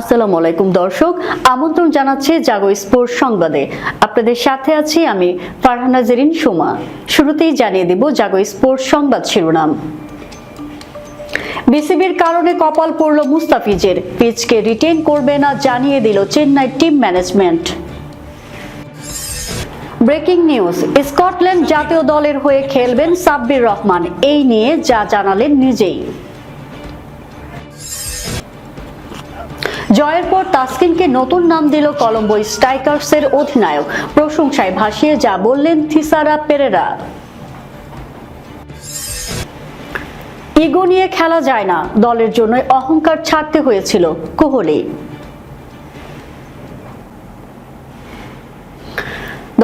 আসসালামু আলাইকুম দর্শক, আমন্ত্রণ জানাচ্ছি জাগো স্পোর্টস সংবাদে। আপনাদের সাথে আছি আমি ফারহানা জেরিন সুমা। শুরুতেই জানিয়ে দেব জাগো স্পোর্টস সংবাদ শিরোনাম। বিসিবির কারণে কপাল পড়ল মুস্তাফিজের, পিচকে রিটেন করবে না জানিয়ে দিল Chennai team management breaking news, Scotland জাতীয় দলের হয়ে খেলবেন সাব্বির রহমান, এই নিয়ে যা জানালেন নিজেই। জয়ের পর তাসকিনকে নতুন নাম দিল কলম্বো স্ট্রাইকার্সের অধিনায়ক। প্রশংসায় ভাসিয়ে যা বললেন থিসারা পেরেরা। ইগো নিয়ে খেলা যায় না, দলের জন্য অহংকার ছাড়তে হয়েছিল কোহলি।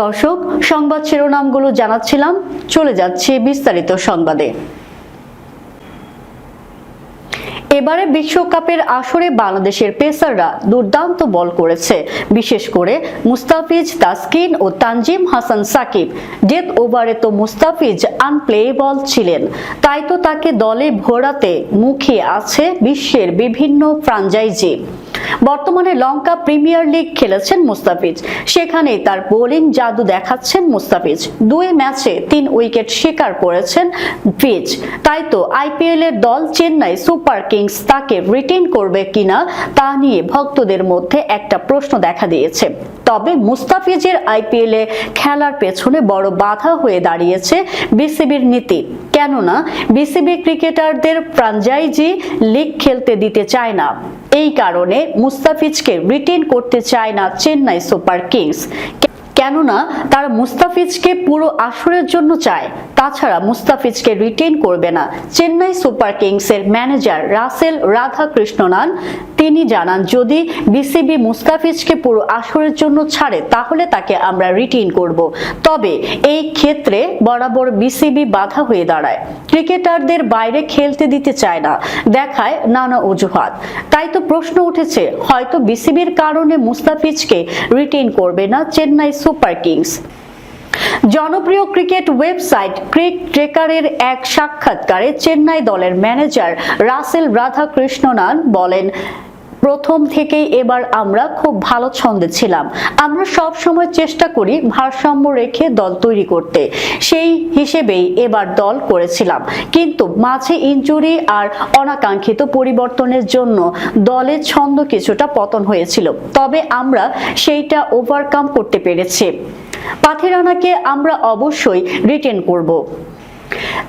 দর্শক, সংবাদ শিরোনামগুলো জানাচ্ছিলাম, চলে যাচ্ছে বিস্তারিত সংবাদে। এবারে বিশ্বকাপের আসরে বাংলাদেশের পেসাররা দুর্দান্ত বল করেছে। বিশেষ করে মুস্তাফিজ তাসকিন ও তানজিম হাসান সাকিব। ডেথ ওভারে তো মুস্তাফিজ আনপ্লেবল ছিলেন। তাই তো তাকে দলে ভোরাতে মুখে আছে বিশ্বের বিভিন্ন ফ্রাঞ্চাইজি। বর্তমানে লঙ্কা প্রিমিয়ার লিগ খেলেছেন মুস্তাফিজ। সেখানে তার বোলিং জাদু দেখাচ্ছেন মুস্তাফিজ। দুই ম্যাচে তিন উইকেট শিকার করেছেন ফিজ। তাই তো আইপিএল এর দল চেন্নাই সুপার কিংস তাকে রিটেন করবে কিনা তা নিয়ে ভক্তদের মধ্যে একটা প্রশ্ন দেখা দিয়েছে। তবে মুস্তাফিজের আইপিএল এ খেলার পেছনে বড় বাধা হয়ে দাঁড়িয়েছে বিসিবির নীতি। কেননা বিসিবি ক্রিকেটারদের ফ্রাঞ্চাইজি লিগ খেলতে দিতে চায় না। এই কারণে মুস্তাফিজকে রিটেন করতে চায় না চেন্নাই সুপার কিংস। কেননা তারা মুস্তাফিজকে পুরো আসরের জন্য চায়। তাছাড়া মুস্তাফিজকে রিটেন করবে না। চেন্নাই সুপার কিংসের ম্যানেজার রাসেল রাধাকৃষ্ণনান, তিনি জানান, যদি বিসিবি মুস্তাফিজকে পুরো আসরের জন্য ছাড়ে, তাহলে তাকে আমরা রিটেন করব। তবে এই ক্ষেত্রে বরাবর বিসিবি বাধা হয়ে দাঁড়ায়। ক্রিকেটারদের বাইরে খেলতে দিতে চায় না। দেখায় নানা অজুহাত। তাই তো প্রশ্ন উঠেছে, হয়তো বিসিবির কারণে মুস্তাফিজকে রিটেন করবে না চেন্নাই সুপার কিংস। জনপ্রিয় ক্রিকেট ওয়েবসাইট ক্রিক ট্রেকারের এক সাক্ষাৎকারে চেন্নাই দলের ম্যানেজার রাসেল রাধাকৃষ্ণনান বলেন প্রথম থেকেই এবার আমরা খুব ভালো ছন্দে ছিলাম। আমরা সব সময় চেষ্টা করি ভারসাম্য রেখে দল তৈরি করতে। সেই হিসেবেই এবার দল করেছিলাম। কিন্তু মাঝে ইঞ্জুরি আর অনাকাঙ্ক্ষিত পরিবর্তনের জন্য দলের ছন্দ কিছুটা পতন হয়েছিল। তবে আমরা সেইটা ওভারকাম করতে পেরেছি। পাথিরানাকে আমরা অবশ্যই রিটেন করব।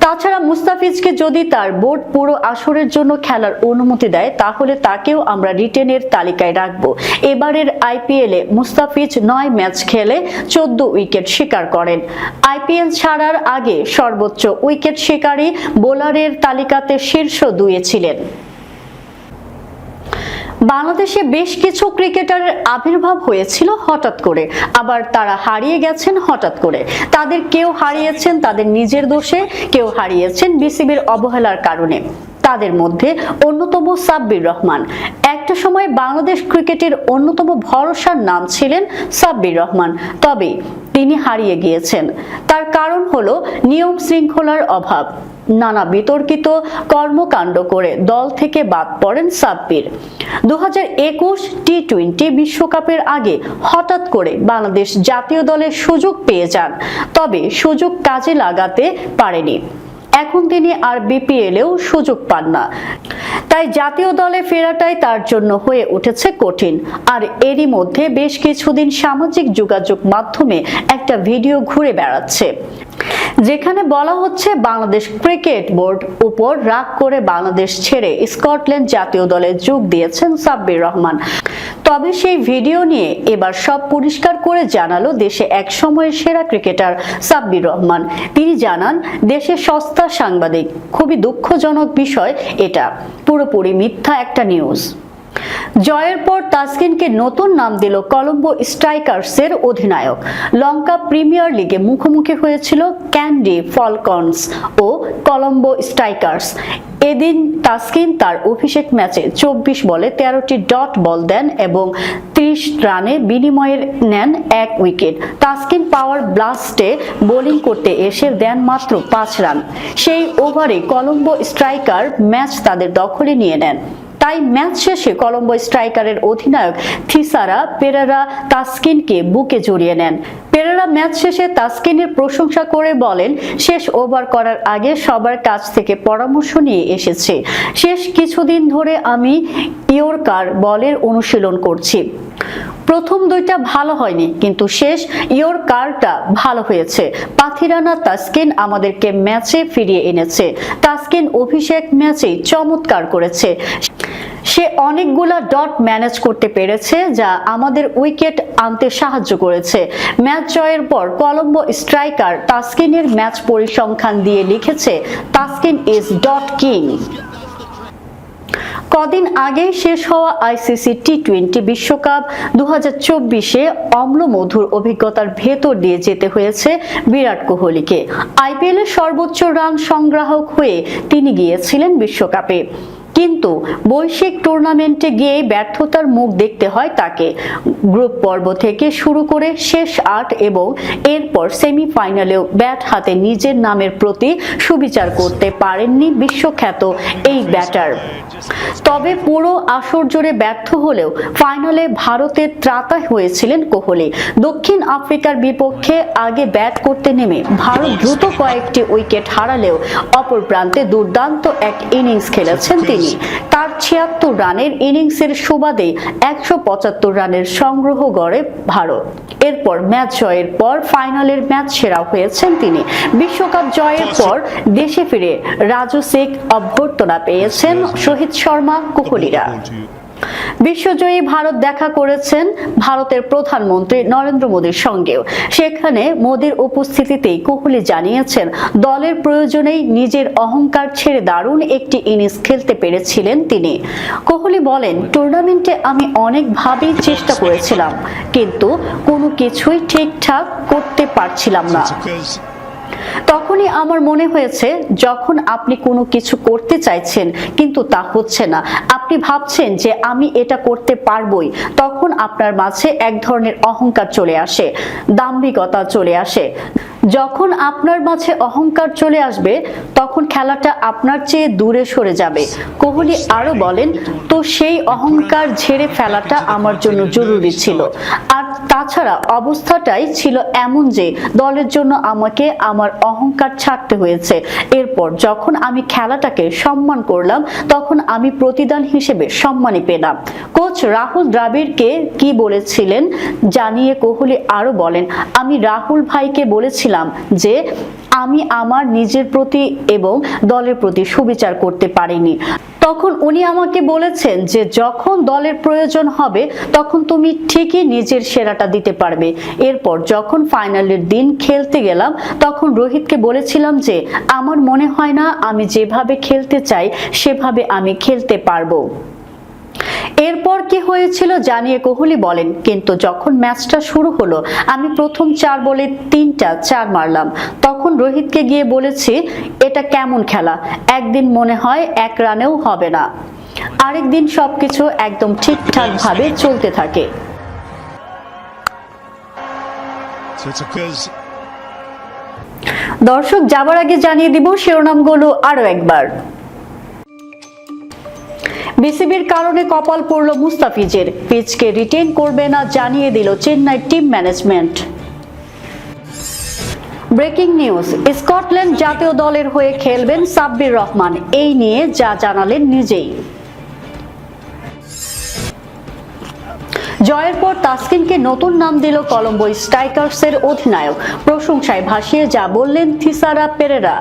তাছাড়া মুস্তাফিজকে যদি তার বোর্ড পুরো আসরের জন্য খেলার অনুমতি দেয়, তাহলে তাকেও আমরা রিটেনের তালিকায় রাখব। এবারের আইপিএল মুস্তাফিজ নয় ম্যাচ খেলে চোদ্দ উইকেট শিকার করেন। আইপিএল ছাড়ার আগে সর্বোচ্চ উইকেট শিকারী বোলারের তালিকাতে শীর্ষ দুয়ে ছিলেন। বাংলাদেশে বেশ কিছু ক্রিকেটারের আবির্ভাব হয়েছিল হঠাৎ করে। আবার তারা হারিয়ে গেছেন হঠাৎ করে। তাদের কেউ হারিয়েছেন তাদের নিজের দোষে, কেউ হারিয়েছেন বিসিবির অবহেলার কারণে। তাদের মধ্যে অন্যতম সাব্বির রহমান। একটা সময় বাংলাদেশ ক্রিকেটের অন্যতম ভরসার নাম ছিলেন সাব্বির রহমান। তবে তিনি হারিয়ে গিয়েছেন। তার কারণ হলো নিয়ম শৃঙ্খলার অভাব। নানা বিতর্কিত কর্মকাণ্ড করে দল থেকে বাদ পড়েন সাব্বির। দু টি টোয়েন্টি বিশ্বকাপের আগে হঠাৎ করে বাংলাদেশ জাতীয় দলের সুযোগ পেয়ে যান, তবে সুযোগ কাজে লাগাতে পারেনি। এখন তিনি আর বিপিএলেও সুযোগ পান না। তাই জাতীয় দলে ফেরাটাই তার জন্য হয়ে উঠেছে কঠিন। আর এরই মধ্যে বেশ কিছুদিন সামাজিক যোগাযোগ মাধ্যমে একটা ভিডিও ঘুরে বেড়াচ্ছে। যেখানে বলা হচ্ছে বাংলাদেশ ক্রিকেট বোর্ড উপর রাগ করে বাংলাদেশ ছেড়ে স্কটল্যান্ড জাতীয় দলে যোগ দিয়েছেন সাব্বির রহমান। তবে সেই ভিডিও নিয়ে এবার সব পরিষ্কার করে জানালো দেশে এক সময়ের সেরা ক্রিকেটার সাব্বির রহমান। তিনি জানান, দেশে সস্তা সাংবাদিক। খুবই দুঃখজনক বিষয় এটা। পুরোপুরি মিথ্যা একটা নিউজ। জয়ের পর তাসকিনকে নতুন নাম দিল কলম্বো স্ট্রাইকার্সের অধিনায়ক। লঙ্কা প্রিমিয়ার লিগে মুখোমুখি হয়েছিল ক্যান্ডি ফলকনস ও কলম্বো স্ট্রাইকার্স। এদিন তাসকিন তার অভিষেক ম্যাচে চব্বিশ বলে তেরোটি ডট বল দেন এবং ত্রিশ রানে বিনিময়ে নেন এক উইকেট। তাসকিন পাওয়ার ব্লাস্টে বোলিং করতে এসে দেন মাত্র পাঁচ রান। সেই ওভারে কলম্বো স্ট্রাইকার ম্যাচ তাদের দখলে নিয়ে নেন। তাই ম্যাচ শেষে কলম্বো স্ট্রাইকারের অধিনায়ক থিসারা পেরারা তাসকিনকে বুকে জড়িয়ে নেন। পেরারা ম্যাচ শেষে তাসকিনের প্রশংসা করে বলেন, শেষ ওভার করার আগে সবার কাছ থেকে পরামর্শ নিয়ে এসেছে। শেষ কিছুদিন ধরে আমি ইয়র্কার বলের অনুশীলন করছি। প্রথম দুইটা ভালো হয়নি, কিন্তু শেষ ইয়োর কারটা ভালো হয়েছে। পাথিরানা তাসকিন আমাদেরকে ম্যাচে ফিরিয়ে এনেছে। তাসকিন অভিষেক ম্যাচেই চমৎকার করেছে। সে অনেকগুলা ডট ম্যানেজ করতে পেরেছে, যা আমাদের উইকেট আনতে সাহায্য করেছে। ম্যাচ জয়ের পর কলম্বো স্ট্রাইকার তাসকিনের ম্যাচ পরিসংখ্যান দিয়ে লিখেছে, তাসকিন ইজ ডট কিং। কদিন আগে শেষ হওয়া আইসিসি টি টোয়েন্টি বিশ্বকাপ দু হাজার চব্বিশে অম্লমধুর অভিজ্ঞতার ভেতর দিয়ে যেতে হয়েছে বিরাট কোহলিকে। আইপিএলের সর্বোচ্চ রান সংগ্রাহক হয়ে তিনি গিয়েছিলেন বিশ্বকাপে। কিন্তু বৈশ্বিক টুর্নামেন্টে গিয়ে ব্যর্থতার মুখ দেখতে হয় তাকে। গ্রুপ পর্ব থেকে শুরু করে শেষ আট এবং এরপর সেমিফাইনালেও ব্যাট হাতে নিজের নামের প্রতি সুবিচার করতে পারেননি বিশ্বখ্যাত এই ব্যাটার। তবে পুরো আসর জোরে ব্যর্থ হলেও ফাইনালে ভারতের ত্রাতা হয়েছিলেন কোহলি। দক্ষিণ আফ্রিকার বিপক্ষে আগে ব্যাট করতে নেমে ভারত দ্রুত কয়েকটি উইকেট হারালেও অপর প্রান্তে দুর্দান্ত এক ইনিংস খেলেছেন তিনি। তার ছিয়াত্তর রানের ইনিংসের সুবাদে একশো পঁচাত্তর রানের সংগ্রহ গড়ে ভারত। এরপর ম্যাচ জয়ের পর ফাইনালের ম্যাচ সেরা হয়েছেন তিনি। বিশ্বকাপ জয়ের পর দেশে ফিরে রাজু শেখ অভ্যর্থনা পেয়েছেন শহীদ শর্মা কোহলিরা। বিশ্বজয়ী ভারত দেখা করেছেন ভারতের প্রধানমন্ত্রী নরেন্দ্র মোদীর সঙ্গেও। সেখানে মোদীর উপস্থিতিতেই কোহলি জানিয়েছেন, দলের প্রয়োজনেই নিজের অহংকার ছেড়ে দারুণ একটি ইনিংস খেলতে পেরেছিলেন তিনি। কোহলি বলেন, টুর্নামেন্টে আমি অনেকভাবেই চেষ্টা করেছিলাম, কিন্তু কোনো কিছুই ঠিকঠাক করতে পারছিলাম না। তখনই আমার মনে হয়েছে, যখন আপনি কোনো কিছু করতে চাইছেন, কিন্তু তা হচ্ছে না। আপনি ভাবছেন যে আমি এটা করতে পারবই, তখন আপনার মাঝে এক ধরনের অহংকার চলে আসে, দাম্ভিকতা চলে আসে। যখন আপনার মাঝে অহংকার চলে আসবে, তখন খেলাটা আপনার চেয়ে দূরে সরে যাবে। কোহলি আরও বলেন, তো সেই অহংকার ঝেড়ে ফেলাটা আমার জন্য জরুরি ছিল। আর তাছাড়া অবস্থাটাই ছিল এমন যে, দলের জন্য আমাকে আমার অহংকার ছাড়তে হয়েছে। এরপর যখন আমি খেলাটাকে সম্মান করলাম, তখন আমি প্রতিদান হিসেবে সম্মানই পেলাম। কোচ রাহুল দ্রাবিড়কে কি বলেছিলেন জানিয়ে কোহলি আরও বলেন, আমি রাহুল ভাইকে বলেছিলাম যে আমি আমার নিজের প্রতি এবং দলের প্রতি সুবিচার করতে পারিনি। তখন উনি আমাকে বলেছেন যে যখন দলের প্রয়োজন হবে, তখন তুমি ঠিকই নিজের সেরাটা দিতে পারবে। এরপর যখন ফাইনালের দিন খেলতে গেলাম, তখন রোহিতকে বলেছিলাম যে, আমার মনে হয় না আমি যেভাবে খেলতে চাই, সেভাবে আমি খেলতে পারব। এরপর কি হয়েছিল জানিয়ে কোহলি বলেন কিন্তু যখন ম্যাচটা শুরু হলো আমি প্রথম চার বলে তিনটা চার মারলাম। তখন রোহিতকে গিয়ে বলেছি এটা কেমন খেলা? একদিন মনে হয় এক রানেও হবে না। আরেকদিন সবকিছু একদম ঠিকঠাক ভাবে চলতে থাকে। দর্শক যাবার আগে জানিয়ে দিব শিরোনামগুলো আরও একবার। বিসিবির কারণে কপাল পড়ল মুস্তাফিজের। পিচকে রিটেন করবে না জানিয়ে দিল Chennai team management breaking news Scotland জাতীয় দলের হয়ে খেলবেন সাব্বির রহমান। এই নিয়ে যা জানালেন নিজেই। জয়ের পর তাসকিনকে নতুন নাম দিল কলম্বো স্ট্রাইকার্সের অধিনায়ক। প্রশংসায় ভাসিয়ে যা বললেন থিসারা পেরেরা।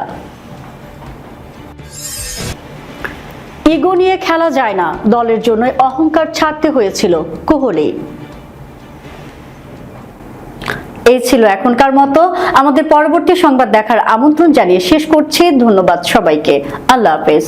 ইগো নিয়ে খেলা যায় না। দলের জন্য অহংকার ছাড়তে হয়েছিল কোহলি। এই ছিল এখনকার মতো। আমাদের পরবর্তী সংবাদ দেখার আমন্ত্রণ জানিয়ে শেষ করছি। ধন্যবাদ সবাইকে। আল্লাহ হাফেজ।